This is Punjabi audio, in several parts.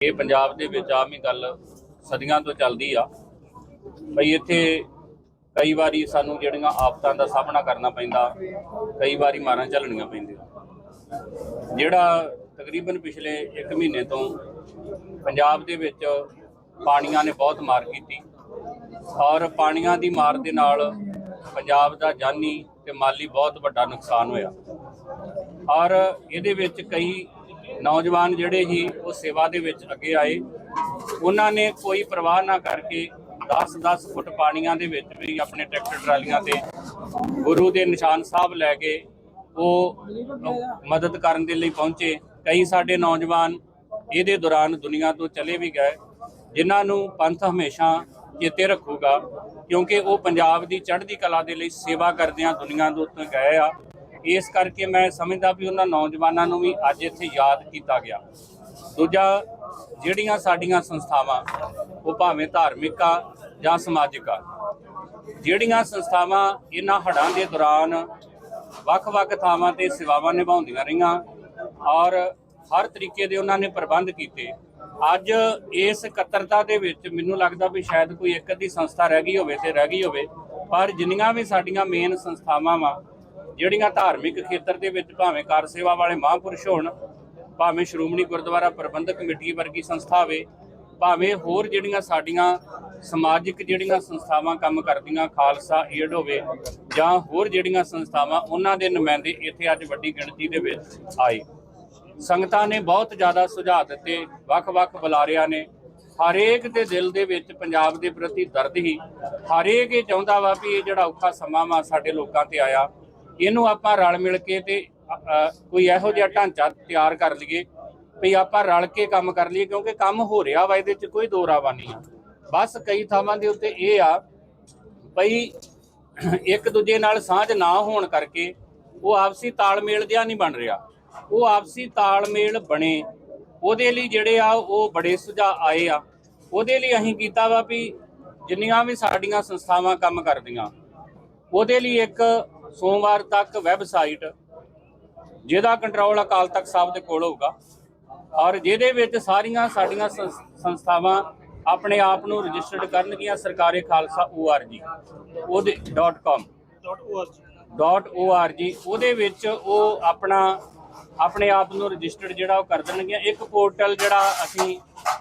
ਇਹ ਪੰਜਾਬ ਦੇ ਵਿੱਚ ਆਮ ਹੀ ਗੱਲ ਸਦੀਆਂ ਤੋਂ ਚੱਲਦੀ ਆ। ਭਈ ਇੱਥੇ ਕਈ ਵਾਰੀ ਸਾਨੂੰ ਜਿਹੜੀਆਂ ਆਫਤਾਂ ਦਾ ਸਾਹਮਣਾ ਕਰਨਾ ਪੈਂਦਾ, ਕਈ ਵਾਰੀ ਮਾਰਾਂ ਝੱਲਣੀਆਂ ਪੈਂਦੀਆਂ। ਜਿਹੜਾ ਤਕਰੀਬਨ ਪਿਛਲੇ 1 ਮਹੀਨੇ ਤੋਂ ਪੰਜਾਬ ਦੇ ਵਿੱਚ ਪਾਣੀਆਂ ਨੇ ਬਹੁਤ ਮਾਰ ਕੀਤੀ ਔਰ ਪਾਣੀਆਂ ਦੀ ਮਾਰ ਦੇ ਨਾਲ ਪੰਜਾਬ ਦਾ ਜਾਨੀ ਤੇ ਮਾਲੀ ਬਹੁਤ ਵੱਡਾ ਨੁਕਸਾਨ ਹੋਇਆ। ਔਰ ਇਹਦੇ ਵਿੱਚ ਕਈ ਨੌਜਵਾਨ ਜਿਹੜੇ ਹੀ ਉਹ ਸੇਵਾ ਦੇ ਵਿੱਚ ਅੱਗੇ ਆਏ। ਉਹਨਾਂ ਨੇ ਕੋਈ ਪਰਵਾਹ ਨਾ ਕਰਕੇ 10-10 ਫੁੱਟ ਪਾਣੀਆਂ ਦੇ ਵਿੱਚ ਵੀ ਆਪਣੇ ਟਰੈਕਟਰ ਟਰਾਲੀਆਂ ਤੇ ਗੁਰੂ ਦੇ ਨਿਸ਼ਾਨ ਸਾਹਿਬ ਲੈ ਕੇ ਉਹ ਮਦਦ ਕਰਨ ਦੇ ਲਈ ਪਹੁੰਚੇ। ਕਈ ਸਾਡੇ ਨੌਜਵਾਨ ਇਹਦੇ ਦੌਰਾਨ ਦੁਨੀਆ ਤੋਂ ਚਲੇ ਵੀ ਗਏ, ਜਿਨ੍ਹਾਂ ਨੂੰ ਪੰਥ ਹਮੇਸ਼ਾ ਚੇਤੇ ਰੱਖੂਗਾ, ਕਿਉਂਕਿ ਉਹ ਪੰਜਾਬ ਦੀ ਚੜ੍ਹਦੀ ਕਲਾ ਦੇ ਲਈ ਸੇਵਾ ਕਰਦਿਆਂ ਦੁਨੀਆ ਦੇ ਉੱਤੇ ਗਏ ਆ। ਇਸ ਕਰਕੇ ਮੈਂ ਸਮਝਦਾ ਵੀ ਉਹਨਾਂ ਨੌਜਵਾਨਾਂ ਨੂੰ ਵੀ ਅੱਜ ਇੱਥੇ ਯਾਦ ਕੀਤਾ ਗਿਆ। ਦੂਜਾ, ਜਿਹੜੀਆਂ ਸਾਡੀਆਂ ਸੰਸਥਾਵਾਂ, ਉਹ ਭਾਵੇਂ ਧਾਰਮਿਕ ਆ ਜਾਂ ਸਮਾਜਿਕ ਆ, ਜਿਹੜੀਆਂ ਸੰਸਥਾਵਾਂ ਇਹਨਾਂ ਹੜ੍ਹਾਂ ਦੇ ਦੌਰਾਨ ਵੱਖ-ਵੱਖ ਥਾਵਾਂ ਤੇ ਸੇਵਾਵਾਂ ਨਿਭਾਉਂਦੀਆਂ ਰਹੀਆਂ ਔਰ ਹਰ ਤਰੀਕੇ ਦੇ ਉਹਨਾਂ ਨੇ ਪ੍ਰਬੰਧ ਕੀਤੇ, ਅੱਜ ਇਸ ਇਕੱਤਰਤਾ ਦੇ ਵਿੱਚ ਮੈਨੂੰ ਲੱਗਦਾ ਵੀ ਸ਼ਾਇਦ ਕੋਈ ਇੱਕ ਅੱਧੀ ਸੰਸਥਾ ਰਹਿ ਗਈ ਹੋਵੇ ਤੇ ਰਹਿ ਗਈ ਹੋਵੇ, ਪਰ ਜਿੰਨੀਆਂ ਵੀ ਸਾਡੀਆਂ ਮੇਨ ਸੰਸਥਾਵਾਂ ਵਾ ਜਿਹੜੀਆਂ ਧਾਰਮਿਕ ਖੇਤਰ ਦੇ ਵਿੱਚ ਭਾਵੇਂ ਕਾਰ ਸੇਵਾ ਵਾਲੇ ਮਹਾਂਪੁਰਸ਼ ਹੋਣ, ਭਾਵੇਂ ਸ਼੍ਰੋਮਣੀ ਗੁਰਦੁਆਰਾ ਪ੍ਰਬੰਧਕ ਕਮੇਟੀ ਵਰਗੀ ਸੰਸਥਾ ਹੋਵੇ, ਭਾਵੇਂ ਹੋਰ ਜਿਹੜੀਆਂ ਸਾਡੀਆਂ ਸਮਾਜਿਕ ਜਿਹੜੀਆਂ ਸੰਸਥਾਵਾਂ ਕੰਮ ਕਰਦੀਆਂ, ਖਾਲਸਾ ਏਡ ਹੋਵੇ ਜਾਂ ਹੋਰ ਜਿਹੜੀਆਂ ਸੰਸਥਾਵਾਂ, ਉਹਨਾਂ ਦੇ ਨੁਮਾਇੰਦੇ ਇੱਥੇ ਅੱਜ ਵੱਡੀ ਗਿਣਤੀ ਦੇ ਵਿੱਚ ਆਏ। ਸੰਗਤਾਂ ਨੇ ਬਹੁਤ ਜ਼ਿਆਦਾ ਸੁਝਾਅ ਦਿੱਤੇ, ਵੱਖ-ਵੱਖ ਬੁਲਾਰਿਆਂ ਨੇ। ਹਰੇਕ ਦੇ ਦਿਲ ਦੇ ਵਿੱਚ ਪੰਜਾਬ ਦੇ ਪ੍ਰਤੀ ਦਰਦ ਹੀ। ਹਰੇਕ ਇਹ ਚਾਹੁੰਦਾ ਵਾ ਵੀ ਇਹ ਜਿਹੜਾ ਔਖਾ ਸਮਾਂ ਵਾ ਸਾਡੇ ਲੋਕਾਂ ਤੇ ਆਇਆ। ਇਹਨੂੰ ਆਪਾਂ ਰਲ ਮਿਲ ਕੇ ਤੇ ਕੋਈ ਇਹੋ ਜਿਹਾ ਢਾਂਚਾ ਤਿਆਰ ਕਰ ਲਈਏ ਵੀ ਆਪਾਂ ਰਲ ਕੇ ਕੰਮ ਕਰ ਲਈਏ ਕਿਉਂਕਿ ਕੰਮ ਹੋ ਰਿਹਾ ਵਾ, ਇਹਦੇ 'ਚ ਕੋਈ ਦੋਰਾਵਾ ਨਹੀਂ ਆ। ਬਸ ਕਈ ਥਾਵਾਂ ਦੇ ਉੱਤੇ ਇਹ ਆ ਬਈ ਇੱਕ ਦੂਜੇ ਨਾਲ ਸਾਂਝ ਨਾ ਹੋਣ ਕਰਕੇ ਉਹ ਆਪਸੀ ਤਾਲਮੇਲ ਜਿਹਾ ਨਹੀਂ ਬਣ ਰਿਹਾ। ਉਹ ਆਪਸੀ ਤਾਲਮੇਲ ਬਣੇ। ਉਹਦੇ ਲਈ ਜਿਹੜੇ ਆ ਉਹ ਬੜੇ ਸੁਝਾਅ ਆਏ ਆ। ਉਹਦੇ ਲਈ ਅਸੀਂ ਕੀਤਾ ਵਾ ਵੀ ਜਿੰਨੀਆਂ ਵੀ ਸਾਡੀਆਂ ਸੰਸਥਾਵਾਂ ਕੰਮ ਕਰਦੀਆਂ, ਉਹਦੇ ਲਈ ਇੱਕ ਸੋਮਵਾਰ ਤੱਕ ਵੈਬਸਾਈਟ ਜਿਹਦਾ ਕੰਟਰੋਲ ਅਕਾਲ ਤਖਤ ਸਾਹਿਬ ਦੇ ਕੋਲ ਹੋਊਗਾ ਔਰ ਜਿਹਦੇ ਵਿੱਚ ਸਾਰੀਆਂ ਸਾਡੀਆਂ ਸੰਸ- ਸੰਸਥਾਵਾਂ ਆਪਣੇ ਆਪ ਨੂੰ ਰਜਿਸਟਰਡ ਕਰਨਗੀਆਂ ਸਰਕਾਰੀ ਖਾਲਸਾ org ਉਹਦੇ .com .org ਉਹਦੇ ਵਿੱਚ ਉਹ ਆਪਣਾ ਆਪਣੇ ਆਪ ਨੂੰ ਰਜਿਸਟਰਡ ਜਿਹੜਾ ਉਹ ਕਰ ਦੇਣਗੀਆਂ। ਇੱਕ ਪੋਰਟਲ ਜਿਹੜਾ ਅਸੀਂ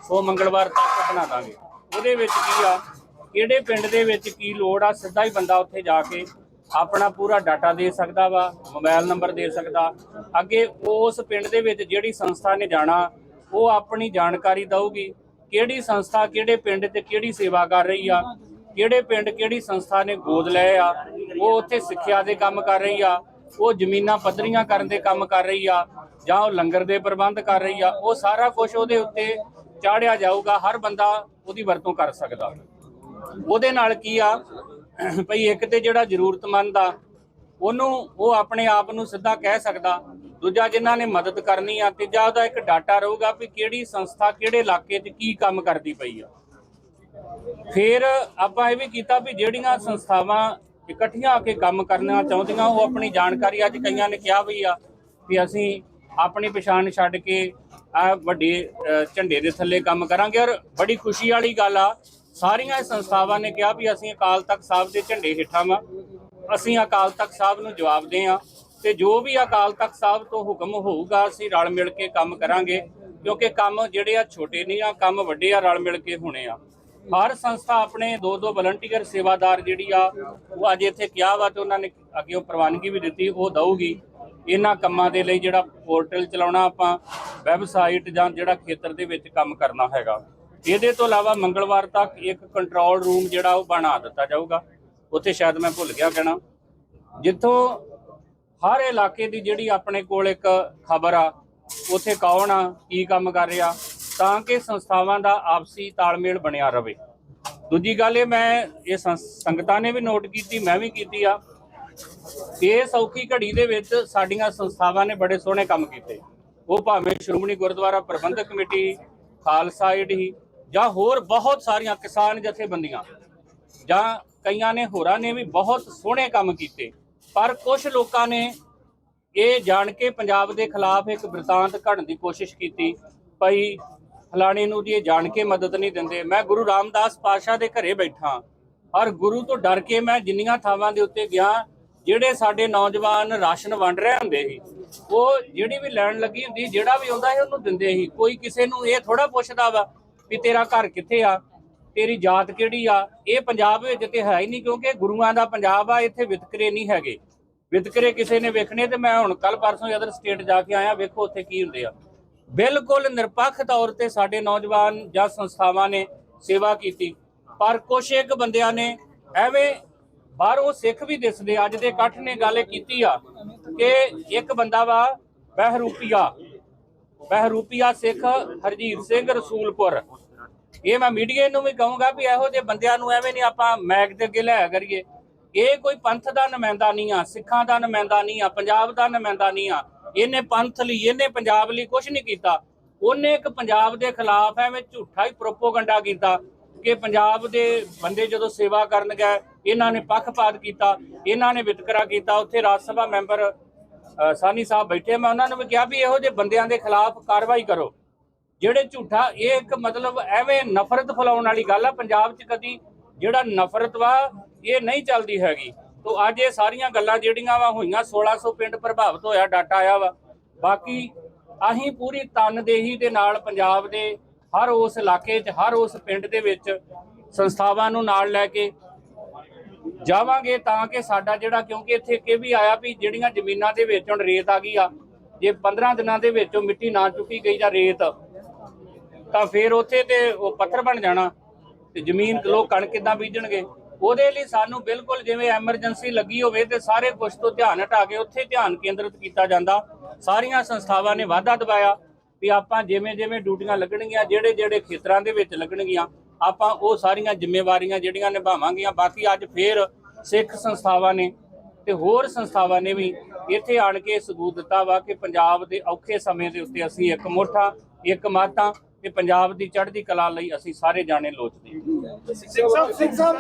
ਸੋ ਮੰਗਲਵਾਰ ਤੱਕ ਬਣਾ ਦਾਂਗੇ। ਉਹਦੇ ਵਿੱਚ ਕੀ ਆ ਕਿਹੜੇ ਪਿੰਡ ਦੇ ਵਿੱਚ ਕੀ ਲੋੜ ਆ ਸਿੱਧਾ ਹੀ ਬੰਦਾ ਉੱਥੇ ਜਾ ਕੇ ਆਪਣਾ ਪੂਰਾ ਡਾਟਾ ਦੇ ਸਕਦਾ ਵਾ, ਮੋਬਾਈਲ ਨੰਬਰ ਦੇ ਸਕਦਾ। ਅੱਗੇ ਉਸ ਪਿੰਡ ਦੇ ਵਿੱਚ ਜਿਹੜੀ ਸੰਸਥਾ ਨੇ ਜਾਣਾ, ਉਹ ਆਪਣੀ ਜਾਣਕਾਰੀ ਦਊਗੀ, ਕਿਹੜੀ ਸੰਸਥਾ ਕਿਹੜੇ ਪਿੰਡ ਤੇ ਕਿਹੜੀ ਸੇਵਾ ਕਰ ਰਹੀ ਆ, ਕਿਹੜੇ ਪਿੰਡ ਕਿਹੜੀ ਸੰਸਥਾ ਨੇ ਗੋਦ ਲਏ ਆ, ਉਹ ਉੱਥੇ ਸਿੱਖਿਆ ਦੇ ਕੰਮ ਕਰ ਰਹੀ ਆ, ਉਹ ਜ਼ਮੀਨਾਂ ਪੱਧਰੀਆਂ ਕਰਨ ਦੇ ਕੰਮ ਕਰ ਰਹੀ ਆ, ਜਾਂ ਉਹ ਲੰਗਰ ਦੇ ਪ੍ਰਬੰਧ ਕਰ ਰਹੀ ਆ, ਉਹ ਸਾਰਾ ਕੁਝ ਉਹਦੇ ਉੱਤੇ ਚਾੜਿਆ ਜਾਊਗਾ, ਹਰ ਬੰਦਾ ਉਹਦੀ ਵਰਤੋਂ ਕਰ ਸਕਦਾ। ਉਹਦੇ ਨਾਲ ਕੀ ਆ ਭਈ ਇੱਕ ਤੇ ਜਿਹੜਾ ਜ਼ਰੂਰਤਮੰਦ ਆ ਉਹਨੂੰ ਉਹ ਆਪਣੇ ਆਪ ਨੂੰ ਸਿੱਧਾ ਕਹਿ ਸਕਦਾ। ਦੂਜਾ ਜਿਨ੍ਹਾਂ ਨੇ ਮਦਦ ਕਰਨੀ ਆ ਤੀਜਾ ਉਹਦਾ ਇੱਕ ਡਾਟਾ ਰਹੂਗਾ ਵੀ ਕਿਹੜੀ ਸੰਸਥਾ ਕਿਹੜੇ ਇਲਾਕੇ 'ਚ ਕੀ ਕੰਮ ਕਰਦੀ ਪਈ ਆ। ਫਿਰ ਆਪਾਂ ਇਹ ਵੀ ਕੀਤਾ ਵੀ ਜਿਹੜੀਆਂ ਸੰਸਥਾਵਾਂ ਇਕੱਠੀਆਂ ਆ ਕੇ ਕੰਮ ਕਰਨਾ ਚਾਹੁੰਦੀਆਂ ਉਹ ਆਪਣੀ ਜਾਣਕਾਰੀ ਅੱਜ ਕਈਆਂ ਨੇ ਕਿਹਾ ਵੀ ਆ ਵੀ ਅਸੀਂ ਆਪਣੀ ਪਛਾਣ ਛੱਡ ਕੇ ਆ ਵੱਡੇ ਅ, ਝੰਡੇ ਦੇ ਥੱਲੇ ਕੰਮ ਕਰਾਂਗੇ। ਔਰ ਬੜੀ ਖੁਸ਼ੀ ਵਾਲੀ ਗੱਲ ਆ ਸਾਰੀਆਂ ਸੰਸਥਾਵਾਂ ਨੇ ਕਿਹਾ ਵੀ ਅਸੀਂ ਅਕਾਲ ਤਖਤ ਸਾਹਿਬ ਦੇ ਝੰਡੇ ਹੇਠਾਂ ਵਾਂ। ਅਸੀਂ ਅਕਾਲ ਤਖਤ ਸਾਹਿਬ ਨੂੰ ਜਵਾਬ ਦੇ ਆ ਤੇ ਜੋ ਵੀ ਅਕਾਲ ਤਖਤ ਸਾਹਿਬ ਤੋਂ ਹੁਕਮ ਹੋਊਗਾ, ਅਸੀਂ ਰਲ ਮਿਲ ਕੇ ਕੰਮ ਕਰਾਂਗੇ, ਕਿਉਂਕਿ ਕੰਮ ਜਿਹੜੇ ਆ ਛੋਟੇ ਨਹੀਂ ਆ ਕੰਮ ਵੱਡੇ ਆ, ਰਲ ਮਿਲ ਕੇ ਹੋਣੇ ਆ। ਹਰ ਸੰਸਥਾ ਆਪਣੇ ਦੋ ਦੋ ਵਲੰਟੀਅਰ ਸੇਵਾਦਾਰ ਜਿਹੜੀ ਆ, ਉਹ ਅੱਜ ਇੱਥੇ ਕਿਹਾ ਵਾ ਤੇ ਉਹਨਾਂ ਨੇ ਅੱਗੇ ਉਹ ਪ੍ਰਵਾਨਗੀ ਵੀ ਦਿੱਤੀ, ਉਹ ਦਊਗੀ। ਇਹਨਾਂ ਕੰਮਾਂ ਦੇ ਲਈ ਜਿਹੜਾ ਪੋਰਟਲ ਚਲਾਉਣਾ ਆਪਾਂ, ਵੈਬਸਾਈਟ ਜਾਂ ਜਿਹੜਾ ਖੇਤਰ ਦੇ ਵਿੱਚ ਕੰਮ ਕਰਨਾ ਹੈਗਾ। ਇਹਦੇ ਤੋਂ ਇਲਾਵਾ ਮੰਗਲਵਾਰ ਤੱਕ ਇੱਕ ਕੰਟਰੋਲ ਰੂਮ ਜਿਹੜਾ ਉਹ ਬਣਾ ਦਿੱਤਾ ਜਾਊਗਾ। ਉੱਥੇ ਸ਼ਾਇਦ ਮੈਂ ਭੁੱਲ ਗਿਆ ਕਹਿਣਾ। ਜਿੱਥੋਂ ਹਰ ਇਲਾਕੇ ਦੀ ਜਿਹੜੀ ਆਪਣੇ ਕੋਲ ਇੱਕ ਖਬਰ ਆ, ਉੱਥੇ ਕੌਣ ਆ, ਕੀ ਕੰਮ ਕਰ ਰਿਹਾ, ਤਾਂ ਕਿ ਸੰਸਥਾਵਾਂ ਦਾ ਆਪਸੀ ਤਾਲਮੇਲ ਬਣਿਆ ਰਹੇ ਦੂਜੀ ਗੱਲ ਇਹ ਮੈਂ, ਇਹ ਸੰਗਤਾਂ ਨੇ ਵੀ ਨੋਟ ਕੀਤੀ, ਮੈਂ ਵੀ ਕੀਤੀ ਆ। ਇਹ ਸੌਖੀ ਘੜੀ ਦੇ ਵਿੱਚ ਸਾਡੀਆਂ ਸੰਸਥਾਵਾਂ ਨੇ ਬੜੇ ਸੋਹਣੇ ਕੰਮ ਕੀਤੇ। ਉਹ ਭਾਵੇਂ ਸ਼੍ਰੋਮਣੀ ਗੁਰਦੁਆਰਾ ਪ੍ਰਬੰਧਕ ਕਮੇਟੀ, ਖਾਲਸਾ ਏਡ ਹੀ ਜਾਂ ਹੋਰ ਬਹੁਤ ਸਾਰੀਆਂ ਕਿਸਾਨ ਜਥੇਬੰਦੀਆਂ ਜਾਂ ਕਈਆਂ ਨੇ, ਹੋਰਾਂ ਨੇ ਵੀ ਬਹੁਤ ਸੋਹਣੇ ਕੰਮ ਕੀਤੇ। ਪਰ ਕੁਝ ਲੋਕਾਂ ਨੇ ਇਹ ਜਾਣ ਕੇ ਪੰਜਾਬ ਦੇ ਖਿਲਾਫ ਇੱਕ ਬ੍ਰਿਤਾਂਤ ਘੜਨ ਦੀ ਕੋਸ਼ਿਸ਼ ਕੀਤੀ। ਭਈ ਫਲਾਣੇ ਨੂੰ ਜੀ ਇਹ ਜਾਣ ਕੇ ਮਦਦ ਨਹੀਂ ਦਿੰਦੇ। ਮੈਂ ਗੁਰੂ ਰਾਮਦਾਸ ਪਾਸ਼ਾ ਦੇ ਘਰੇ ਬੈਠਾ। ਔਰ ਗੁਰੂ ਤੋਂ ਡਰ ਕੇ ਮੈਂ ਜਿੰਨੀਆਂ ਥਾਵਾਂ ਦੇ ਉੱਤੇ ਗਿਆ, ਜਿਹੜੇ ਸਾਡੇ ਨੌਜਵਾਨ ਰਾਸ਼ਨ ਵੰਡ ਰਹੇ ਹੁੰਦੇ ਸੀ, ਉਹ ਜਿਹੜੀ ਵੀ ਲੈਣ ਲੱਗੀ ਹੁੰਦੀ, ਜਿਹੜਾ ਵੀ ਆਉਂਦਾ ਸੀ ਉਹਨੂੰ ਦਿੰਦੇ ਸੀ। ਕੋਈ ਕਿਸੇ ਨੂੰ ਇਹ ਥੋੜਾ ਪੁੱਛਦਾ ਵਾ ਵੀ ਤੇਰਾ ਘਰ ਕਿੱਥੇ ਆ? ਤੇਰੀ ਜਾਤ ਕਿਹੜੀ ਆ? ਇਹ ਪੰਜਾਬ ਵਿੱਚ ਤੇ ਹੈ ਹੀ ਨਹੀਂ ਕਿਉਂਕਿ ਗੁਰੂਆਂ ਦਾ ਪੰਜਾਬ ਆ, ਇੱਥੇ ਵਿਤਕਰੇ ਨਹੀਂ ਹੈਗੇ। ਵਿਤਕਰੇ ਕਿਸੇ ਨੇ ਵੇਖਣੇ ਤੇ ਮੈਂ ਹੁਣ ਕੱਲ ਪਰਸੋਂ ਅਦਰ ਸਟੇਟ ਜਾ ਕੇ ਆਇਆ, ਵੇਖੋ ਉੱਥੇ ਕੀ ਹੁੰਦੇ ਆ। ਬਿਲਕੁਲ ਨਿਰਪੱਖ ਤੌਰ ਤੇ ਸਾਡੇ ਨੌਜਵਾਨ ਜਾਂ ਸੰਸਥਾਵਾਂ ਨੇ ਸੇਵਾ ਕੀਤੀ। ਪਰ ਕੁਛ ਇੱਕ ਬੰਦਿਆਂ ਨੇ ਐਵੇਂ ਬਾਹਰੋਂ ਸਿੱਖ ਵੀ ਦਿਸਦੇ, ਅੱਜ ਦੇ ਇਕੱਠ ਨੇ ਗੱਲ ਕੀਤੀ ਆ ਕਿ ਇੱਕ ਬੰਦਾ ਵਾ ਬਹਿਰੂਪੀਆ ਬਹਿਰੂਪੀਆ ਸਿੱਖ, ਹਰਜੀਤ ਸਿੰਘ ਰਸੂਲਪੁਰ। ਇਹ ਮੈਂ ਮੀਡੀਆ ਨੂੰ ਵੀ ਕਹੂੰਗਾ ਵੀ ਇਹੋ ਜਿਹੇ ਬੰਦਿਆਂ ਨੂੰ ਐਵੇਂ ਨਹੀਂ ਆਪਾਂ ਮੈਗ ਦੇ ਅੱਗੇ ਲਿਆ ਕਰੀਏ। ਇਹ ਕੋਈ ਪੰਥ ਦਾ ਨੁਮਾਇੰਦਾ ਨਹੀਂ ਆ, ਸਿੱਖਾਂ ਦਾ ਨੁਮਾਇੰਦਾ ਨਹੀਂ ਆ, ਪੰਜਾਬ ਦਾ ਨੁਮਾਇੰਦਾ ਨਹੀਂ ਆ। ਇਹਨੇ ਪੰਥ ਲਈ, ਇਹਨੇ ਪੰਜਾਬ ਲਈ ਕੁਝ ਨਹੀਂ ਕੀਤਾ। ਉਹਨੇ ਇੱਕ ਪੰਜਾਬ ਦੇ ਖਿਲਾਫ ਐਵੇਂ ਝੂਠਾ ਹੀ ਪ੍ਰੋਪੋਗੰਡਾ ਕੀਤਾ ਕਿ ਪੰਜਾਬ ਦੇ ਬੰਦੇ ਜਦੋਂ ਸੇਵਾ ਕਰਨ ਗਏ, ਇਹਨਾਂ ਨੇ ਪੱਖਪਾਤ ਕੀਤਾ, ਇਹਨਾਂ ਨੇ ਵਿਤਕਰਾ ਕੀਤਾ, ਉੱਥੇ ਰਾਜ ਸਭਾ ਮੈਂਬਰ ਸਾਨੀ ਸਾਹਿਬ ਬੈਠੇ ਮੈਂ ਉਹਨਾਂ ਨੂੰ ਵੀ ਕਿਹਾ ਵੀ ਇਹੋ ਜਿਹੇ ਬੰਦਿਆਂ ਦੇ ਖਿਲਾਫ ਕਾਰਵਾਈ ਕਰੋ। ਜਿਹੜੇ ਝੂਠਾ, ਇਹ ਇੱਕ ਮਤਲਬ ਐਵੇਂ ਨਫ਼ਰਤ ਫੈਲਾਉਣ ਵਾਲੀ ਗੱਲ ਆ, ਪੰਜਾਬ 'ਚ ਕਦੀ ਜਿਹੜਾ ਨਫ਼ਰਤ ਵਾ, ਇਹ ਨਹੀਂ ਚੱਲਦੀ ਹੈਗੀ। ਤੋਂ ਅੱਜ ਇਹ ਸਾਰੀਆਂ ਗੱਲਾਂ ਜਿਹੜੀਆਂ ਵਾ, ਹੋਈਆਂ 1600 ਪਿੰਡ ਪ੍ਰਭਾਵਿਤ ਹੋਇਆ, ਡਾਟਾ ਆਇਆ ਵਾ। ਬਾਕੀ ਅਸੀਂ ਪੂਰੀ ਤਨਦੇਹੀ ਦੇ ਨਾਲ ਪੰਜਾਬ ਦੇ ਹਰ ਉਸ ਇਲਾਕੇ 'ਚ, ਹਰ ਉਸ ਪਿੰਡ ਦੇ ਵਿੱਚ ਸੰਸਥਾਵਾਂ ਨੂੰ ਨਾਲ ਲੈ ਕੇ ਜਾਵਾਂਗੇ ਤਾਂ ਕਿ ਸਾਡਾ ਜਿਹੜਾ, ਕਿਉਂਕਿ ਇੱਥੇ ਇਹ ਵੀ ਆਇਆ ਵੀ ਜਿਹੜੀਆਂ ਜ਼ਮੀਨਾਂ ਦੇ ਵਿੱਚ ਹੁਣ ਰੇਤ ਆ ਗਈ ਆ, ਜੇ 15 ਦਿਨਾਂ ਦੇ ਵਿੱਚ ਉਹ ਮਿੱਟੀ ਨਾ ਚੁੱਕੀ ਗਈ ਜਾਂ ਰੇਤ, ਤਾਂ ਫਿਰ ਉੱਥੇ ਤੇ ਉਹ ਪੱਥਰ ਬਣ ਜਾਣਾ ਤੇ ਜ਼ਮੀਨ ਲੋਕ ਕਣਕ ਕਿੱਦਾਂ ਬੀਜਣਗੇ? ਉਹਦੇ ਲਈ ਸਾਨੂੰ ਬਿਲਕੁਲ ਜਿਵੇਂ ਐਮਰਜੈਂਸੀ ਲੱਗੀ ਹੋਵੇ ਤੇ ਸਾਰੇ ਕੁਝ ਤੋਂ ਧਿਆਨ ਹਟਾ ਕੇ ਉੱਥੇ ਧਿਆਨ ਕੇਂਦਰਿਤ ਕੀਤਾ ਜਾਂਦਾ। ਸਾਰੀਆਂ ਸੰਸਥਾਵਾਂ ਨੇ ਵਾਅਦਾ ਦਵਾਇਆ ਵੀ ਆਪਾਂ ਜਿਵੇਂ ਜਿਵੇਂ ਡਿਊਟੀਆਂ ਲੱਗਣਗੀਆਂ ਜਿਹੜੇ ਜਿਹੜੇ ਖੇਤਰਾਂ ਦੇ ਵਿੱਚ ਲੱਗਣਗੀਆਂ, ਆਪਾਂ ਉਹ ਸਾਰੀਆਂ ਜ਼ਿੰਮੇਵਾਰੀਆਂ ਜਿਹੜੀਆਂ ਨਿਭਾਵਾਂਗੀਆਂ। ਬਾਕੀ ਅੱਜ ਫੇਰ ਸਿੱਖ ਸੰਸਥਾਵਾਂ ਨੇ ਤੇ ਹੋਰ ਸੰਸਥਾਵਾਂ ਨੇ ਵੀ ਇੱਥੇ ਆਣ ਕੇ ਸਬੂਤ ਦਿੱਤਾ ਵਾ ਕਿ ਪੰਜਾਬ ਦੇ ਔਖੇ ਸਮੇਂ ਦੇ ਉੱਤੇ ਅਸੀਂ ਇੱਕ ਮੁੱਠਾ ਇੱਕ ਮਾਤਾ ਤੇ ਪੰਜਾਬ ਦੀ ਚੜ੍ਹਦੀ ਕਲਾ ਲਈ ਅਸੀਂ ਸਾਰੇ ਜਾਣੇ ਲੋਚਦੇ ਹਾਂ। ਸਿੰਘ ਸਾਹਿਬ ਸਿੰਘ ਸਾਹਿਬ।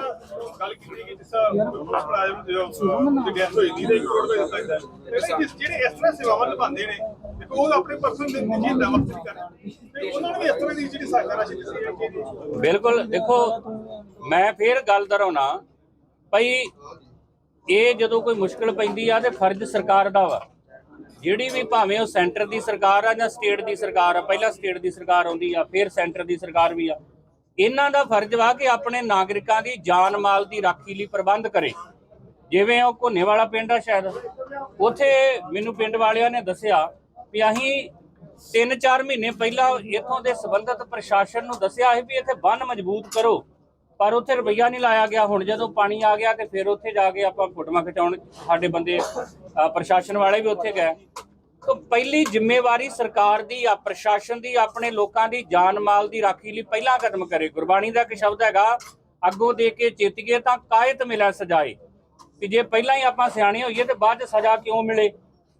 ਗੱਲ ਕੀਤੀ ਕਿ ਜਿਸ ਮੁਲਾਜ਼ਮ ਜੋ ਜੋ ਗੈਸ ਹੋਈ ਨਹੀਂ ਦੇ ਕੋਲ ਦੇ ਸਕਦਾ ਹੈ। ਜਿਹੜੇ ਜਿਸ- ਜਿਹੜੇ ਇਸ ਤਰ੍ਹਾਂ ਸੇਵਾਵਾਂ ਨਿਭਾਉਂਦੇ ਨੇ ਦੇਖੋ ਉਹ ਆਪਣੇ ਪਰਸਨਲ ਦੇ ਨਿੱਜੀ ਦਵਤ ਨਹੀਂ ਕਰਦੇ ਤੇ ਉਹਨਾਂ ਨੂੰ ਵੀ ਇਸ ਤਰ੍ਹਾਂ ਦੀ ਜਿਹੜੀ ਸਹਾਇਤਾ ਰਾਸ਼ੀ ਦਿੱਤੀ ਹੈ ਕਿ ਬਿਲਕੁਲ ਦੇਖੋ ਮੈਂ ਫੇਰ ਗੱਲ ਦਰਾਉਣਾ ਭਾਈ ਇਹ ਜਦੋਂ ਕੋਈ ਮੁਸ਼ਕਲ ਪੈਂਦੀ ਆ ਤੇ ਫਰਜ਼ ਸਰਕਾਰ ਦਾ ਵਾ। ਜਿਹੜੀ ਵੀ ਭਾਵੇਂ ਉਹ ਸੈਂਟਰ ਦੀ ਸਰਕਾਰ ਆ ਜਾਂ ਸਟੇਟ ਦੀ ਸਰਕਾਰ ਆ, ਪਹਿਲਾਂ ਸਟੇਟ ਦੀ ਸਰਕਾਰ ਆਉਂਦੀ ਆ, ਫਿਰ ਸੈਂਟਰ ਦੀ ਸਰਕਾਰ ਵੀ ਆ। ਇਹਨਾਂ ਦਾ ਫਰਜ਼ ਵਾ ਕਿ ਆਪਣੇ ਨਾਗਰਿਕਾਂ ਦੀ ਜਾਨ ਮਾਲ ਦੀ ਰਾਖੀ ਲਈ ਪ੍ਰਬੰਧ ਕਰੇ। ਜਿਵੇਂ ਉਹ ਘੋਨੇ ਵਾਲਾ ਪਿੰਡ ਆ ਸ਼ਾਇਦ, ਉੱਥੇ ਮੈਨੂੰ ਪਿੰਡ ਵਾਲਿਆਂ ਨੇ ਦੱਸਿਆ ਵੀ ਅਸੀਂ 3-4 ਮਹੀਨੇ ਪਹਿਲਾਂ ਇੱਥੋਂ ਦੇ ਸੰਬੰਧਿਤ ਪ੍ਰਸ਼ਾਸਨ ਨੂੰ ਦੱਸਿਆ ਸੀ ਵੀ ਇੱਥੇ ਬੰਨ ਮਜ਼ਬੂਤ ਕਰੋ। ਪਰ ਉੱਥੇ ਰੁਪਈਆ ਨਹੀਂ ਲਾਇਆ ਗਿਆ। ਹੁਣ ਜਦੋਂ ਪਾਣੀ ਆ ਗਿਆ ਤੇ ਫਿਰ ਉੱਥੇ ਜਾ ਕੇ ਆਪਾਂ ਫੋਟੋਆਂ ਖਿਚਾਉਣ ਸਾਡੇ ਬੰਦੇ ਪ੍ਰਸ਼ਾਸਨ ਵਾਲੇ ਵੀ ਉੱਥੇ ਗਏ। ਤੋਂ ਪਹਿਲੀ ਜ਼ਿੰਮੇਵਾਰੀ ਸਰਕਾਰ ਦੀ ਆ, ਪ੍ਰਸ਼ਾਸਨ ਦੀ, ਆਪਣੇ ਲੋਕਾਂ ਦੀ ਜਾਨ ਮਾਲ ਦੀ ਰਾਖੀ ਲਈ ਪਹਿਲਾ ਕਦਮ ਕਰੇ। ਗੁਰਬਾਣੀ ਦਾ ਇੱਕ ਸ਼ਬਦ ਹੈਗਾ, ਅੱਗੋਂ ਦੇ ਕੇ ਚੇਤੀਏ ਤਾਂ ਕਾਇਤ ਮਿਲਿਆ ਸਜਾਏ। ਕਿ ਜੇ ਪਹਿਲਾਂ ਹੀ ਆਪਾਂ ਸਿਆਣੇ ਹੋਈਏ ਤੇ ਬਾਅਦ ਚ ਸਜ਼ਾ ਕਿਉਂ ਮਿਲੇ?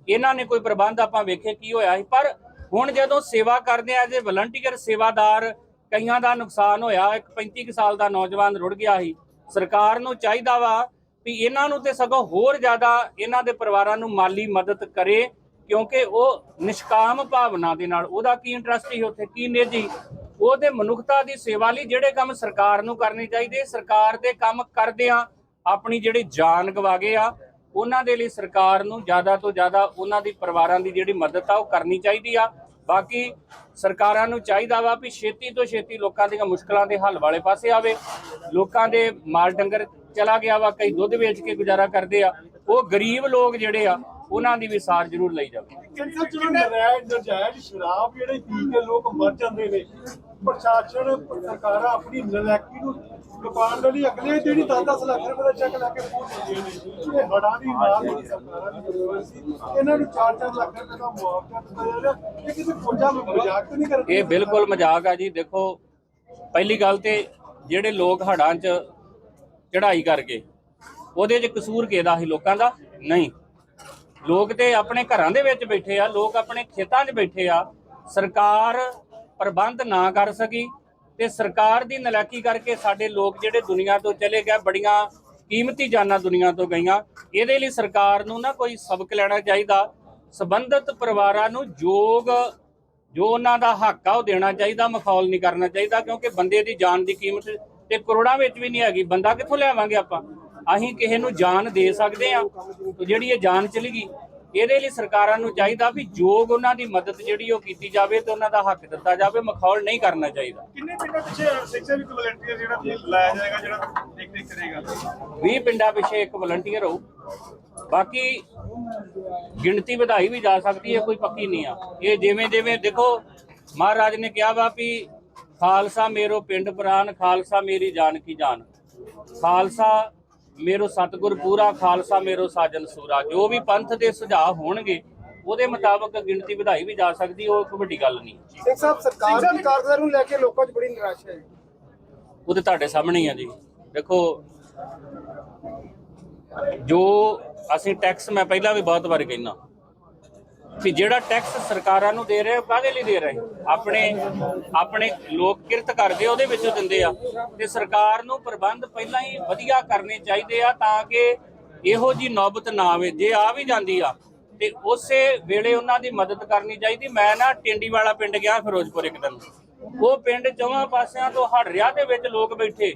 ਇਹਨਾਂ ਨੇ ਕੋਈ ਪ੍ਰਬੰਧ ਆਪਾਂ ਵੇਖੇ ਕੀ ਹੋਇਆ ਸੀ? ਪਰ ਹੁਣ ਜਦੋਂ ਸੇਵਾ ਕਰਦੇ ਆ, ਜੇ ਵਲੰਟੀਅਰ ਸੇਵਾਦਾਰ ਕਈਆਂ ਦਾ ਨੁਕਸਾਨ ਹੋਇਆ, ਇੱਕ 35 ਕੁ ਸਾਲ ਦਾ ਨੌਜਵਾਨ ਰੁੜ ਗਿਆ ਸੀ। ਸਰਕਾਰ ਨੂੰ ਚਾਹੀਦਾ ਵਾ ਵੀ ਇਹਨਾਂ ਨੂੰ ਤੇ ਸਗੋਂ ਹੋਰ ਜ਼ਿਆਦਾ ਇਹਨਾਂ ਦੇ ਪਰਿਵਾਰਾਂ ਨੂੰ ਮਾਲੀ ਮਦਦ ਕਰੇ, ਕਿਉਂਕਿ ਉਹ ਨਿਸ਼ਕਾਮ ਭਾਵਨਾ ਦੇ ਨਾਲ, ਉਹਦਾ ਕੀ ਇੰਟਰਸਟ ਹੀ ਉੱਥੇ, ਕੀ ਨਿੱਜੀ? ਉਹਦੇ ਮਨੁੱਖਤਾ ਦੀ ਸੇਵਾ ਲਈ ਜਿਹੜੇ ਕੰਮ ਸਰਕਾਰ ਨੂੰ ਕਰਨੇ ਚਾਹੀਦੇ, ਸਰਕਾਰ ਦੇ ਕੰਮ ਕਰਦਿਆਂ ਆਪਣੀ ਜਿਹੜੀ ਜਾਨ ਗਵਾ ਗਏ ਆ, ਉਹਨਾਂ ਦੇ ਲਈ ਸਰਕਾਰ ਨੂੰ ਜ਼ਿਆਦਾ ਤੋਂ ਜ਼ਿਆਦਾ ਉਹਨਾਂ ਦੀ ਪਰਿਵਾਰਾਂ ਦੀ ਜਿਹੜੀ ਮਦਦ ਆ, ਉਹ ਕਰਨੀ ਚਾਹੀਦੀ ਆ। ਬਾਕੀ ਸਰਕਾਰਾਂ ਨੂੰ ਚਾਹੀਦਾ ਵਾ ਵੀ ਛੇਤੀ ਤੋਂ ਛੇਤੀ ਲੋਕਾਂ ਦੀਆਂ ਮੁਸ਼ਕਲਾਂ ਦੇ ਹੱਲ ਵਾਲੇ ਪਾਸੇ ਆਵੇ। ਲੋਕਾਂ ਦੇ ਮਾਲ ਡੰਗਰ ਚਲਾ ਗਿਆ ਵਾ, ਕਈ ਦੁੱਧ ਵੇਚ ਕੇ ਗੁਜ਼ਾਰਾ ਕਰਦੇ ਆ। ਉਹ ਗਰੀਬ ਲੋਕ ਜਿਹੜੇ ਆ, ਉਹਨਾਂ ਦੀ ਵੀ ਸਾਰ ਜ਼ਰੂਰ ਲਈ ਜਾਵੇ। ਕਿੰਨਾ ਚਲੋ ਨਜਾਇਜ਼ ਨਜਾਇਜ਼ ਸ਼ਰਾਬ ਜਿਹੜੇ ਪੀ ਕੇ ਲੋਕ ਮਰ ਜਾਂਦੇ ਨੇ? ਪ੍ਰਸ਼ਾਸਨ, ਸਰਕਾਰਾਂ ਆਪਣੀ ਨਲਾਇਕੀ ਨੂੰ ਲੁਕਾਉਣ ਦੇ ਲਈ ਅਗਲੇ ਜਿਹੜੀ 10-10 ਲੱਖ ਰੁਪਏ ਦਾ ਚੈੱਕ ਲਾ ਕੇ ਪਹੁੰਚ ਨੇ ਇਹ ਹੜਾਂ ਦੀ ਨਾਲ ਜਿਹੜੀ ਸਰਕਾਰਾਂ ਦੀ ਜ਼ਰੂਰਤ ਸੀ, ਇਹਨਾਂ ਨੂੰ 4-4 ਲੱਖ ਰੁਪਏ ਦਾ ਮੁਆਵਜ਼ਾ ਦਿੱਤਾ ਜਾ ਰਿਹਾ। ਇਹ ਕਿਸੇ ਫੌਜਾਂ ਮਜ਼ਾਕ ਤਾਂ ਨਹੀਂ ਕਰਦੇ। ਇਹ ਬਿਲਕੁਲ ਮਜ਼ਾਕ ਆ ਜੀ। ਦੇਖੋ, ਪਹਿਲੀ ਗੱਲ ਤੇ ਜਿਹੜੇ ਲੋਕ ਹੜਾਂ 'ਚ ਚੜ੍ਹਾਈ ਕਰਕੇ, ਉਹਦੇ 'ਚ ਕਸੂਰ ਕਿਹਦਾ ਸੀ? ਲੋਕਾਂ ਦਾ? ਨਹੀਂ। ਲੋਕ ਤੇ ਆਪਣੇ ਘਰਾਂ ਦੇ ਵਿੱਚ ਬੈਠੇ ਆ, ਲੋਕ ਆਪਣੇ ਖੇਤਾਂ 'ਚ ਬੈਠੇ ਆ। ਸਰਕਾਰ ਪ੍ਰਬੰਧ ਨਾ ਕਰ ਸਕੀ ਤੇ ਸਰਕਾਰ ਦੀ ਨਲਾਇਕੀ ਕਰਕੇ ਸਾਡੇ ਲੋਕ ਜਿਹੜੇ ਦੁਨੀਆ ਤੋਂ ਚਲੇ ਗਏ, ਬੜੀਆਂ ਕੀਮਤੀ ਜਾਨਾਂ ਦੁਨੀਆ ਤੋਂ ਗਈਆਂ। ਇਹਦੇ ਲਈ ਸਰਕਾਰ ਨੂੰ ਨਾ ਕੋਈ ਸਬਕ ਲੈਣਾ ਚਾਹੀਦਾ। ਸਬੰਧਤ ਪਰਿਵਾਰਾਂ ਨੂੰ ਯੋਗ ਜੋ ਉਹਨਾਂ ਦਾ ਹੱਕ ਆ ਉਹ ਦੇਣਾ ਚਾਹੀਦਾ, ਮਖੌਲ ਨਹੀਂ ਕਰਨਾ ਚਾਹੀਦਾ, ਕਿਉਂਕਿ ਬੰਦੇ ਦੀ ਜਾਨ ਦੀ ਕੀਮਤ ਤੇ ਕਰੋੜਾਂ ਵਿੱਚ ਵੀ ਨਹੀਂ ਹੈਗੀ। ਬੰਦਾ ਕਿੱਥੋਂ ਲਿਆਵਾਂਗੇ ਆਪਾਂ? ਅਸੀਂ ਕਿਸੇ ਨੂੰ ਜਾਨ ਦੇ ਸਕਦੇ ਆ ਜਿਹੜੀ ਇਹ ਜਾਨ ਚਲੀ ਗਈ ਇਹਦੇ ਲਈ ਸਰਕਾਰਾਂ ਨੂੰ ਚਾਹੀਦਾ ਵੀ ਯੋਗ ਉਹਨਾਂ ਦੀ ਮਦਦ ਜਿਹੜੀ ਉਹ ਕੀਤੀ ਜਾਵੇ ਤੇ ਉਹਨਾਂ ਦਾ ਹੱਕ ਦਿੱਤਾ ਜਾਵੇ ਮਖੌਲ ਨਹੀਂ ਕਰਨਾ ਚਾਹੀਦਾ। ਕਿੰਨੇ ਪਿੰਡਾਂ ਪਿੱਛੇ ਸਿੱਖਿਆ ਵੀ ਵਲੰਟੀਅਰ ਜਿਹੜਾ ਲਾਇਆ ਜਾਏਗਾ ਜਿਹੜਾ ਦੇਖ ਦੇਖ ਕਰੇਗਾ 20 ਪਿੰਡਾਂ ਪਿੱਛੇ ਇੱਕ ਵਲੰਟੀਅਰ ਹੋਊ ਬਾਕੀ ਗਿਣਤੀ ਵਧਾਈ ਵੀ ਜਾ ਸਕਦੀ ਹੈ ਕੋਈ ਪੱਕੀ ਨਹੀਂ ਆ। ਇਹ ਜਿਵੇਂ ਜਿਵੇਂ ਦੇਖੋ ਮਹਾਰਾਜ ਨੇ ਕਿਹਾ ਵਾ ਵੀ ਖਾਲਸਾ ਮੇਰੋ ਪਿੰਡ ਪ੍ਰਾਨ ਖਾਲਸਾ ਮੇਰੀ ਜਾਨ ਕੀ ਜਾਨ। ਖਾਲਸਾ ਮੇਰੋ ਸਤਿਗੁਰ ਪੂਰਾ ਖਾਲਸਾ ਮੇਰੋ ਸਾਜਨ ਸੂਰਾ। ਜੋ ਵੀ ਪੰਥ ਦੇ ਸੁਝਾਅ ਹੋਣਗੇ ਉਹਦੇ ਮੁਤਾਬਕ ਗਿਣਤੀ ਵਧਾਈ ਵੀ ਜਾ ਸਕਦੀ ਉਹ ਇੱਕ ਵੱਡੀ ਗੱਲ ਨਹੀਂ। ਸਿੰਘ ਸਾਹਿਬ ਸਰਕਾਰ ਦੀ ਕਾਰਗੁਜ਼ਾਰੀ ਨੂੰ ਲੈ ਕੇ ਲੋਕਾਂ 'ਚ ਬੜੀ ਨਿਰਾਸ਼ਾ ਹੈ। ਉਹ ਤੇ ਤੁਹਾਡੇ ਸਾਹਮਣੇ ਹੀ ਆ ਜੀ। ਦੇਖੋ ਜੋ ਅਸੀਂ ਟੈਕਸ ਮੈਂ ਪਹਿਲਾਂ ਵੀ ਬਹੁਤ ਵਾਰ ਕਹਿਣਾ ਕਿ ਜਿਹੜਾ ਟੈਕਸ ਸਰਕਾਰਾਂ ਨੂੰ ਦੇ ਰਹੇ ਕਾਹਦੇ ਲਈ ਦੇ ਰਹੇ? ਆਪਣੇ ਆਪਣੇ ਲੋਕ ਕਿਰਤ ਕਰਦੇ ਉਹਦੇ ਵਿੱਚੋਂ ਦਿੰਦੇ ਆ। ਤੇ ਸਰਕਾਰ ਨੂੰ ਪ੍ਰਬੰਧ ਪਹਿਲਾਂ ਹੀ ਵਧੀਆ ਕਰਨੇ ਚਾਹੀਦੇ ਆ ਤਾਂ ਕਿ ਇਹੋ ਜੀ ਨੌਬਤ ਨਾ ਆਵੇ। ਜੇ ਆ ਵੀ ਜਾਂਦੀ ਆ, ਤੇ ਉਸੇ ਵੇਲੇ ਉਹਨਾਂ ਦੀ ਮਦਦ ਕਰਨੀ ਚਾਹੀਦੀ। ਮੈਂ ਨਾ ਟਿੰਡੀ ਵਾਲਾ ਪਿੰਡ ਗਿਆ ਫਿਰੋਜ਼ਪੁਰ ਇੱਕ ਦਿਨ। ਉਹ ਪਿੰਡ ਚੌਵਾਂ ਪਾਸਿਆਂ ਤੋਂ ਹੜ ਰਿਹਾ ਦੇ ਵਿੱਚ ਲੋਕ ਬੈਠੇ।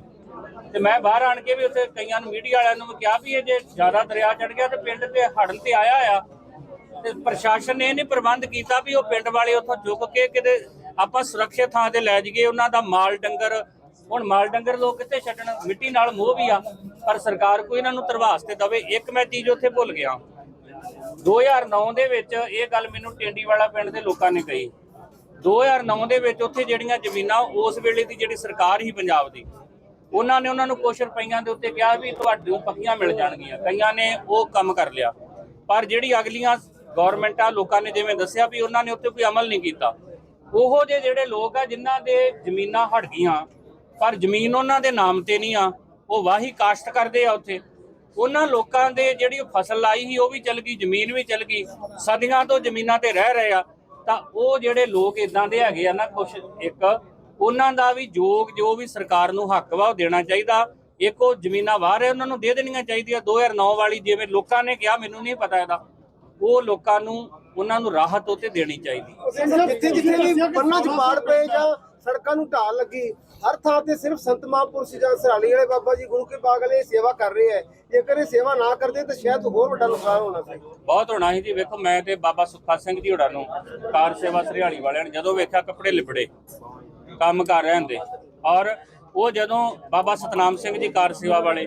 ਤੇ ਮੈਂ ਬਾਹਰ ਆਣ ਕੇ ਵੀ ਉੱਥੇ ਕਈਆਂ ਨੂੰ ਮੀਡੀਆ ਵਾਲਿਆਂ ਨੂੰ ਵੀ ਕਿਹਾ ਵੀ ਇਹ ਜੇ ਜ਼ਿਆਦਾ ਦਰਿਆ ਚੜ ਗਿਆ ਤੇ ਪਿੰਡ ਤੇ ਹੜਨ ਤੇ ਆਇਆ ਆ ਤੇ ਪ੍ਰਸ਼ਾਸਨ ਨੇ ਇਹ ਨਹੀਂ ਪ੍ਰਬੰਧ ਕੀਤਾ ਵੀ ਉਹ ਪਿੰਡ ਵਾਲੇ ਉੱਥੋਂ ਚੁੱਕ ਕੇ ਕਿਤੇ ਆਪਾਂ ਸੁਰੱਖਿਅਤ ਥਾਂ ਤੇ ਲੈ ਜਾਈਏ, ਉਹਨਾਂ ਦਾ ਮਾਲ ਡੰਗਰ, ਹੁਣ ਮਾਲ ਡੰਗਰ ਲੋਕ ਕਿੱਥੇ ਛੱਡਣ? ਮਿੱਟੀ ਨਾਲ ਮੋਹ ਵੀ ਆ, ਪਰ ਸਰਕਾਰ ਕੋਈ ਇਹਨਾਂ ਨੂੰ ਤਰਵਾਸ ਤੇ ਦਵੇ। ਇੱਕ ਮੈਂ ਚੀਜ਼ ਉੱਥੇ ਭੁੱਲ ਗਿਆ। 2009 ਦੇ ਵਿੱਚ ਇਹ ਗੱਲ ਮੈਨੂੰ ਟੈਂਡੀ ਵਾਲਾ ਪਿੰਡ ਦੇ ਲੋਕਾਂ ਨੇ ਕਹੀ। 2009 ਦੇ ਵਿੱਚ ਉੱਥੇ ਜਿਹੜੀਆਂ ਜ਼ਮੀਨਾਂ, ਉਸ ਵੇਲੇ ਦੀ ਜਿਹੜੀ ਸਰਕਾਰ ਸੀ ਪੰਜਾਬ ਦੀ, ਉਹਨਾਂ ਨੇ ਉਹਨਾਂ ਨੂੰ ਕੁਛ ਰੁਪਈਆਂ ਦੇ ਉੱਤੇ ਕਿਹਾ ਵੀ ਤੁਹਾਨੂੰ ਪੱਕੀਆਂ ਮਿਲ ਜਾਣਗੀਆਂ। ਕਈਆਂ ਨੇ ਉਹ ਕੰਮ ਕਰ ਲਿਆ। ਪਰ ਜਿਹੜੀ ਅਗਲੀਆਂ ਗਵਰਨਮੈਂਟਾਂ ਲੋਕਾਂ ਨੇ ਜਿਵੇਂ ਦੱਸਿਆ ਵੀ ਉਹਨਾਂ ਨੇ ਉੱਤੇ ਕੋਈ ਅਮਲ ਨਹੀਂ ਕੀਤਾ। ਉਹੋ ਜਿਹੇ ਜਿਹੜੇ ਲੋਕ ਆ, ਜਿਨ੍ਹਾਂ ਦੇ ਜ਼ਮੀਨਾਂ ਹਟ ਗਈਆਂ, ਪਰ ਜ਼ਮੀਨ ਉਹਨਾਂ ਦੇ ਨਾਮ ਤੇ ਨਹੀਂ ਆ, ਉਹ ਵਾਹੀ ਕਾਸ਼ਤ ਕਰਦੇ ਆ ਉੱਥੇ। ਉਹਨਾਂ ਲੋਕਾਂ ਦੇ ਜਿਹੜੀ ਫਸਲ ਲਾਈ ਸੀ, ਉਹ ਵੀ ਚਲ ਗਈ, ਜ਼ਮੀਨ ਵੀ ਚਲ ਗਈ। ਸਦੀਆਂ ਤੋਂ ਜ਼ਮੀਨਾਂ ਤੇ ਰਹਿ ਰਹੇ ਆ। ਤਾਂ ਉਹ ਜਿਹੜੇ ਲੋਕ ਇਦਾਂ ਦੇ ਹੈਗੇ ਆ ਨਾ ਕੁਛ, ਇੱਕ ਉਹਨਾਂ ਦਾ ਵੀ ਯੋਗ, ਜੋ ਵੀ ਸਰਕਾਰ ਨੂੰ ਹੱਕ ਵਾ, ਉਹ ਦੇਣਾ ਚਾਹੀਦਾ। ਇੱਕ ਉਹ ਜ਼ਮੀਨਾਂ ਵਾਹ ਰਹੇ, ਉਹਨਾਂ ਨੂੰ ਦੇ ਦੇਣੀਆਂ ਚਾਹੀਦੀਆਂ। 2009 ਵਾਲੀ ਜਿਵੇਂ ਲੋਕਾਂ ਨੇ ਕਿਹਾ, ਮੈਨੂੰ ਨਹੀਂ ਪਤਾ ਇਹਦਾ। ਉਹ ਲੋਕਾਂ ਨੂੰ ਉਹਨਾਂ ਨੂੰ ਰਾਹਤ ਉੱਤੇ ਦੇਣੀ ਚਾਹੀਦੀ ਸਿੰਘ ਸਾਹਿਬ ਜਿੱਥੇ ਜਿੱਥੇ ਵੀ ਬੰਨਾਂ 'ਚ ਪਾੜ ਪਏ ਜਾਂ ਸੜਕਾਂ ਨੂੰ ਢਾਲ ਲੱਗੀ ਹਰ ਥਾਂ ਤੇ ਸਿਰਫ ਸੰਤ ਮਹਾਂਪੁਰਸ਼ ਜਾਂ ਸਰਾਲੀ ਵਾਲੇ ਬਾਬਾ ਜੀ ਗੁਰੂ ਕੇ ਬਾਗ ਵਾਲੇ ਸੇਵਾ ਕਰ ਰਹੇ ਹੈ। ਜੇਕਰ ਇਹ ਸੇਵਾ ਨਾ ਕਰਦੇ ਤਾਂ ਸ਼ਾਇਦ ਹੋਰ ਵੱਡਾ ਨੁਕਸਾਨ ਹੋਣਾ ਸੀ। ਬਹੁਤ ਹੋਣਾ ਸੀ ਜੀ। ਵੇਖੋ ਮੈਂ ਤੇ ਬਾਬਾ ਸੁੱਖਾ ਸਿੰਘ ਜੀ ਹੋਰਾਂ ਨੂੰ ਕਾਰ ਸੇਵਾ ਸਰਿਆਲੀ ਵਾਲਿਆਂ ਨੇ ਜਦੋਂ ਵੇਖਿਆ ਕੱਪੜੇ ਲਿਬੜੇ ਕੰਮ ਕਰ ਰਹੇ ਹੁੰਦੇ। ਔਰ ਉਹ ਜਦੋਂ ਬਾਬਾ ਸਤਨਾਮ ਸਿੰਘ ਜੀ ਕਾਰ ਸੇਵਾ ਵਾਲੇ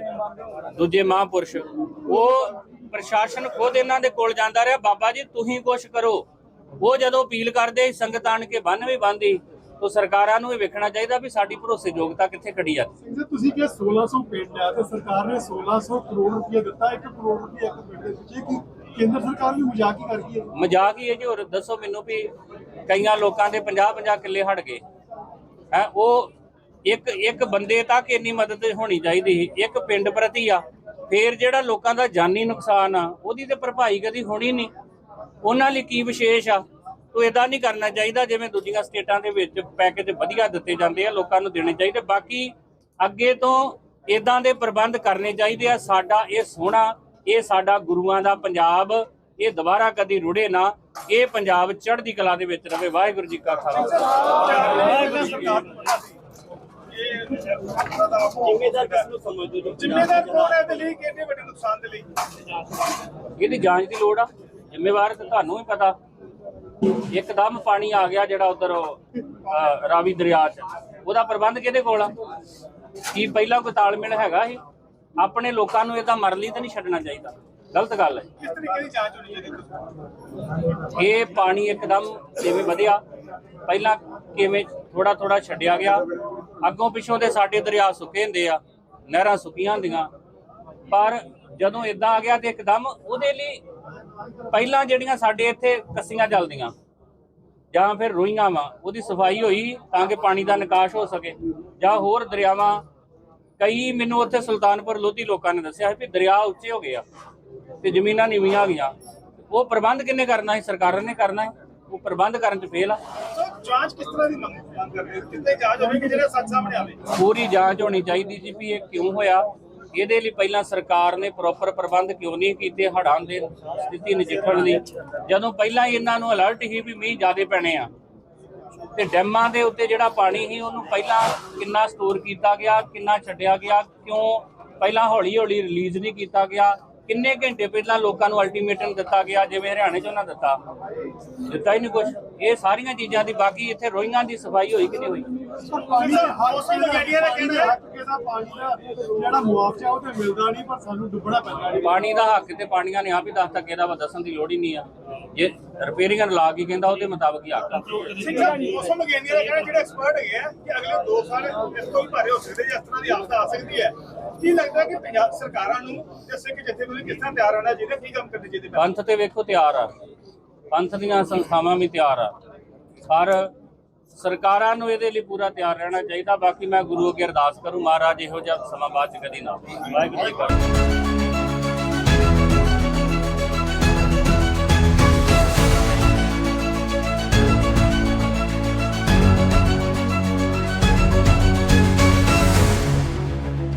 ਦੂਜੇ ਮਹਾਂਪੁਰਸ਼ ਉਹ ਪ੍ਰਸ਼ਾਸਨ ਖੁਦ ਇਹਨਾਂ ਦੇ ਕੋਲ ਜਾਂਦਾ ਰਿਹਾ ਬਾਬਾ ਜੀ ਤੁਸੀਂ ਕੁਛ ਕਰੋ। ਉਹ ਜਦੋਂ ਅਪੀਲ ਕਰਦੇ ਸੰਗਤ ਆਣ ਕੇ ਬੰਨ ਵੀ ਬੰਦੀ ਤਾਂ ਸਰਕਾਰਾਂ ਨੂੰ ਇਹ ਵੇਖਣਾ ਚਾਹੀਦਾ ਵੀ ਸਾਡੀ ਭਰੋਸੇਯੋਗਤਾ ਕਿੱਥੇ ਖੜੀ ਆ। ਸਿੰਘ ਤੁਸੀਂ ਕਿਹਾ 1600 ਪਿੰਡ ਆ ਤੇ ਸਰਕਾਰ ਨੇ 1600 ਕਰੋੜ ਰੁਪਏ ਦਿੱਤਾ 1 ਕਰੋੜ ਰੁਪਏ ਇੱਕ ਪਿੰਡ ਦੇ ਪਿੱਛੇ ਕਿ ਕੇਂਦਰ ਸਰਕਾਰ ਵੀ ਮਜ਼ਾਕ ਹੀ ਕਰ ਗਈ ਹੈ ਮਜ਼ਾਕ ਹੀ ਹੈ ਜੀ ਹੋਰ ਦੱਸੋ ਮੈਨੂੰ ਵੀ ਕਈਆਂ ਲੋਕਾਂ ਦੇ 50 50 ਕਿੱਲੇ ਹਟ ਗਏ। ਹੈ ਉਹ ਇੱਕ ਇੱਕ ਬੰਦੇ ਤੱਕ ਇੰਨੀ ਮਦਦ ਹੋਣੀ ਚਾਹੀਦੀ ਸੀ ਇੱਕ ਪਿੰਡ ਪ੍ਰਤੀ ਆ। ਫੇਰ ਜਿਹੜਾ ਲੋਕਾਂ ਦਾ ਜਾਨੀ ਨੁਕਸਾਨ ਆ, ਉਹਦੀ ਤੇ ਭਰਪਾਈ ਕਦੀ ਹੋਣੀ ਨਹੀਂ। ਉਹਨਾਂ ਲਈ ਕੀ ਵਿਸ਼ੇਸ਼ ਆ? ਤੋ ਇਦਾਂ ਨਹੀਂ ਕਰਨਾ ਚਾਹੀਦਾ, ਜਿਵੇਂ ਦੂਜੀਆਂ ਸਟੇਟਾਂ ਦੇ ਵਿੱਚ ਪੈਕੇਜ ਵਧੀਆ ਦਿੱਤੇ ਜਾਂਦੇ ਆ, ਲੋਕਾਂ ਨੂੰ ਦੇਣੇ ਚਾਹੀਦੇ। ਬਾਕੀ ਅੱਗੇ ਤੋਂ ਇਦਾਂ ਦੇ ਪ੍ਰਬੰਧ ਕਰਨੇ ਚਾਹੀਦੇ ਆ, ਸਾਡਾ ਇਹ ਸੋਹਣਾ, ਇਹ ਸਾਡਾ ਗੁਰੂਆਂ ਦਾ ਪੰਜਾਬ, ਇਹ ਦੁਬਾਰਾ ਕਦੀ ਰੁੜੇ ਨਾ, ਇਹ ਪੰਜਾਬ ਚੜ੍ਹਦੀ ਕਲਾ ਦੇ ਵਿੱਚ ਰਵੇ। ਵਾਹਿਗੁਰੂ ਜੀ ਕਾ ਖਾਲਸਾ। ਜ਼ਿੰਮੇਦਾਰ ਕਿਸ ਨੂੰ ਸਮਝਦੇ ਹੋ? ਜ਼ਿੰਮੇਦਾਰ ਕੌਣ ਹੈ ਤੇ ਲਈ ਕਿੰਨੇ ਵੱਡੇ ਨੁਕਸਾਨ ਦੇ ਲਈ? ਇਹਦੀ ਜਾਂਚ ਦੀ ਲੋੜ ਆ। ਜ਼ਿੰਮੇਵਾਰ ਤੇ ਤੁਹਾਨੂੰ ਵੀ ਪਤਾ। ਇੱਕਦਮ ਪਾਣੀ ਆ ਗਿਆ ਜਿਹੜਾ ਉਧਰ ਰਾਵੀ ਦਰਿਆ 'ਚ। ਉਹਦਾ ਪ੍ਰਬੰਧ ਕਿਹਦੇ ਕੋਲ ਆ? ਕੀ ਪਹਿਲਾਂ ਕੋਈ ਤਾਲਮੇਲ ਹੈਗਾ ਸੀ ਆਪਣੇ ਲੋਕਾਂ ਨੂੰ ਇਹਦਾ ਮਰ ਲਈ ਤਾਂ ਨਹੀਂ ਛੱਡਣਾ ਚਾਹੀਦਾ। ਗਲਤ ਗੱਲ ਹੈ। ਕਿਸ ਤਰੀਕੇ ਦੀ ਜਾਂਚ ਹੋਣੀ ਚਾਹੀਦੀ ਇਹ ਪਾਣੀ ਇੱਕਦਮ ਜਿਵੇਂ ਵਧਿਆ? ਪਹਿਲਾਂ ਕਿਵੇਂ ਥੋੜਾ ਥੋੜਾ ਛੱਡਿਆ ਗਿਆ? ਅੱਗੋਂ ਪਿੱਛੋਂ ਦੇ ਸਾਡੇ ਦਰਿਆ ਸੁੱਕੇ ਹੁੰਦੇ ਆ ਨਹਿਰਾਂ ਸੁੱਕੀਆਂ ਹੁੰਦੀਆਂ। ਪਰ ਜਦੋਂ ਇਦਾਂ ਆ ਗਿਆ ਤੇ ਇੱਕਦਮ ਉਹਦੇ ਲਈ ਪਹਿਲਾਂ ਜਿਹੜੀਆਂ ਸਾਡੇ ਇੱਥੇ ਕੱਸੀਆਂ ਚੱਲਦੀਆਂ ਜਾਂ ਫਿਰ ਰੋਈਆਂ ਵਾ ਉਹਦੀ ਸਫ਼ਾਈ ਹੋਈ ਤਾਂ ਕਿ ਪਾਣੀ ਦਾ ਨਿਕਾਸ ਹੋ ਸਕੇ। ਜਾਂ ਹੋਰ ਦਰਿਆਵਾਂ ਕਈ ਮੈਨੂੰ ਉੱਥੇ ਸੁਲਤਾਨਪੁਰ ਲੋਧੀ ਲੋਕਾਂ ਨੇ ਦੱਸਿਆ ਵੀ ਦਰਿਆ ਉੱਚੇ ਹੋ ਗਏ ਆ। ਤੇ ਜ਼ਮੀਨਾਂ ਨੀਵੀਆਂ ਆ ਗਈਆਂ। ਉਹ ਪ੍ਰਬੰਧ ਕਿੰਨੇ ਕਰਨਾ ਹੈ ਸਰਕਾਰਾਂ ਨੇ ਕਰਨਾ ਹੈ। ਉਹ ਪ੍ਰਬੰਧ ਕਰਨ ਚ ਫੇਲ ਆ। ਜਾਂਚ ਕਿਸ ਤਰ੍ਹਾਂ ਦੀ ਮੰਗ ਕਰ ਰਹੇ ਕਿਤੇ ਜਾਂਚ ਹੋਵੇ ਕਿ ਜਿਹੜਾ ਸੱਚ ਸਾਹਮਣੇ ਆਵੇ? ਪੂਰੀ ਜਾਂਚ ਹੋਣੀ ਚਾਹੀਦੀ ਜੀ ਵੀ ਇਹ ਕਿਉਂ ਹੋਇਆ? ਇਹਦੇ ਲਈ ਪਹਿਲਾਂ ਸਰਕਾਰ ਨੇ ਪ੍ਰੋਪਰ ਪ੍ਰਬੰਧ ਕਿਉਂ ਨਹੀਂ ਕੀਤੇ? ਹੜ੍ਹਾਂ ਦੇ ਸਥਿਤੀ ਨਜਿੱਠਣ ਲਈ ਜਦੋਂ ਪਹਿਲਾਂ ਹੀ ਇਹਨਾਂ ਨੂੰ ਅਲਰਟ ਹੀ ਵੀ ਮੀਂਹ ਜ਼ਿਆਦੇ ਪੈਣੇ ਆ। ਤੇ ਡੈਮਾਂ ਦੇ ਉੱਤੇ ਜਿਹੜਾ ਪਾਣੀ ਸੀ ਉਹਨੂੰ ਪਹਿਲਾਂ ਕਿੰਨਾ ਸਟੋਰ ਕੀਤਾ ਗਿਆ ਕਿੰਨਾ ਛੱਡਿਆ ਗਿਆ ਕਿਉਂ? ਪਹਿਲਾਂ ਹੌਲੀ ਹੌਲੀ ਰਿਲੀਜ਼ ਨਹੀਂ ਕੀਤਾ ਗਿਆ। ਕਿੰਨੇ ਘੰਟੇ ਪਹਿਲਾਂ ਲੋਕਾਂ ਨੂੰ ਅਲਟੀਮੇਟਮ ਦਿੱਤਾ ਗਿਆ? ਜਿਵੇਂ ਹਰਿਆਣੇ 'ਚ ਉਹਨਾਂ ਦਿੱਤਾ। ਦਿੱਤਾ ਹੀ ਨਹੀਂ ਕੁਝ ਇਹ ਸਾਰੀਆਂ ਚੀਜ਼ਾਂ ਦੀ ਬਾਕੀ ਇੱਥੇ ਰੋਈਆਂ ਦੀ ਸਫ਼ਾਈ ਹੋਈ ਕਿ ਨਹੀਂ ਹੋਈ? ਦਾ ਕਿ ਪਾਣੀ ਦਾ ਜਿਹੜਾ ਮੁਆਵਜ਼ਾ ਉਹ ਤੇ ਮਿਲਦਾ ਨਹੀਂ ਪਰ ਸਾਨੂੰ ਡੁੱਬਣਾ ਪੈਂਦਾ ਹੈ। ਪਾਣੀ ਦਾ ਹੱਕ ਤੇ ਪਾਣੀਆਂ ਨੇ ਆਪ ਹੀ ਦੱਸਤਾ ਕਿ ਇਹਦਾ ਵਾ ਦੱਸਣ ਦੀ ਲੋੜ ਹੀ ਨਹੀਂ ਆ। ਜੇ ਰਿਪੇਅਰਿੰਗ ਲਾ ਕੇ ਕਹਿੰਦਾ ਉਹਦੇ ਮੁਤਾਬਕ ਹੀ ਹੱਕ ਆ। ਸਿੱਖਿਆ ਮੌਸਮ ਵਿਗਿਆਨੀ ਦਾ ਕਹਿਣਾ ਜਿਹੜੇ ਐਕਸਪਰਟ ਹੈਗੇ ਆ ਕਿ ਅਗਲੇ 2 ਸਾਲ ਇਸ ਤੋਂ ਵੀ ਭਾਰੇ ਹੋ ਸਕਦੇ ਜਾਂ ਇਸ ਤਰ੍ਹਾਂ ਦੀ ਹਾਲਤ ਆ ਸਕਦੀ ਹੈ। ਕੀ ਲੱਗਦਾ ਕਿ ਪੰਜਾਬ ਸਰਕਾਰਾਂ ਨੂੰ ਤੇ ਸਿੱਖ ਜਥੇਬੰਦੀ ਕਿਸ ਤਰ੍ਹਾਂ ਤਿਆਰ ਰਹਿਣਾ ਚਾਹੀਦਾ ਕੀ ਕੰਮ ਕਰਨੇ ਚਾਹੀਦੇ? ਪੰਥ ਤੇ ਵੇਖੋ ਤਿਆਰ ਆ। ਪੰਥ ਦੀਆਂ ਸੰਸਥਾਵਾਂ ਵੀ ਤਿਆਰ ਆ। ਪਰ ਸਰਕਾਰਾਂ ਨੂੰ ਇਹਦੇ ਲਈ ਪੂਰਾ ਤਿਆਰ ਰਹਿਣਾ ਚਾਹੀਦਾ। ਬਾਕੀ ਮੈਂ ਗੁਰੂ ਅੱਗੇ ਅਰਦਾਸ ਕਰੂੰ, ਮਹਾਰਾਜ, ਇਹੋ ਜਿਹਾ ਸਮਾਂ ਬਾਅਦ ਚ ਕਦੀ ਨਾ ਵਾਹਿਗੁਰੂ ਜੀ ਕਾ